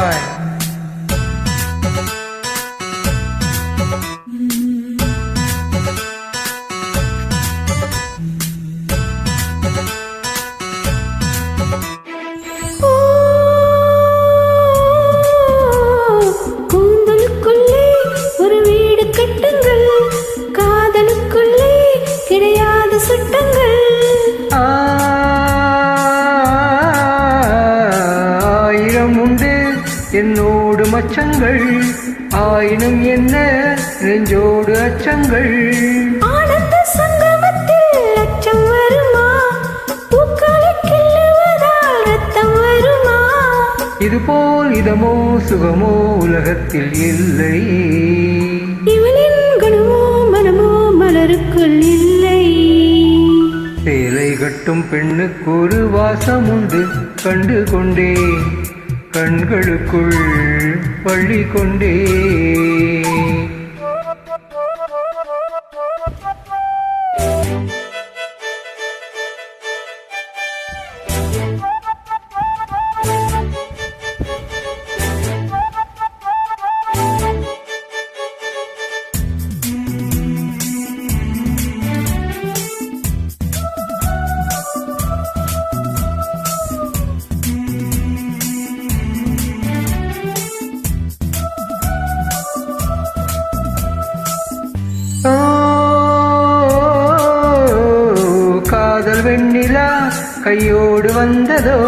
time. என்னோடு மச்சங்கள் ஆயினும் என்ன நெஞ்சோடு அச்சங்கள்? ஆனந்த சங்கமத்தில் அச்சம் வருமா? ரத்தம் வருமா? இதுபோல் இதமோ சுகமோ உலகத்தில் இல்லை. குணமோ மனமோ மலருக்குள் இல்லை. சேலை கட்டும் பெண்ணுக்கு ஒரு வாசம் உண்டு கண்டு கொண்டே கண்களுக்குள் பள்ளி கொண்டே வெண்ணிலா கையோடு வந்ததோ?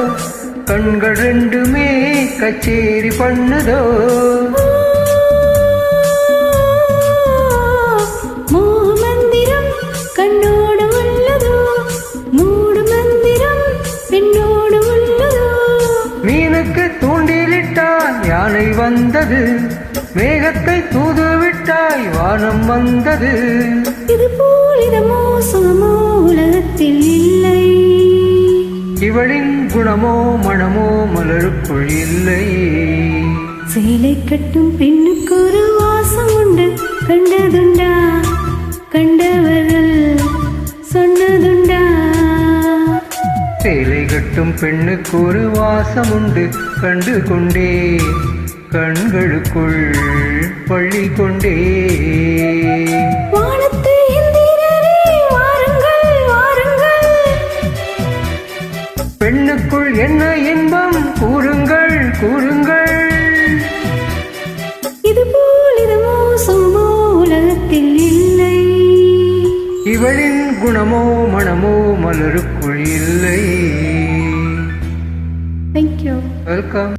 கண்கள் ரெண்டுமே கச்சேரி பண்ணுதோ? யானை வந்தது. மேகத்தை தூதுவிட்டாய் வானம் வந்தது. இது போல் இதமோ சுகமோ இல்லை இவளின் குணமோ மனமோ மலருக்குள் இல்லை. சேலை கட்டும் பெண்ணுக்கு ஒரு வாசம் உண்டு. கண்டதுண்டா கண்டவர்கள் சொன்னதுண்டா. சேலை கட்டும் பெண்ணுக்கு ஒரு வாசம் உண்டு. கண்டு கொண்டே கண்களுக்குள் பள்ளி கொண்டே. கூறுங்கள் கூறுங்கள். இது போல் இதமோ சுகமோ உலகத்தில் இல்லை. இவளின் குணமோ மனமோ மலருக்குள் இல்லை. Thank you welcome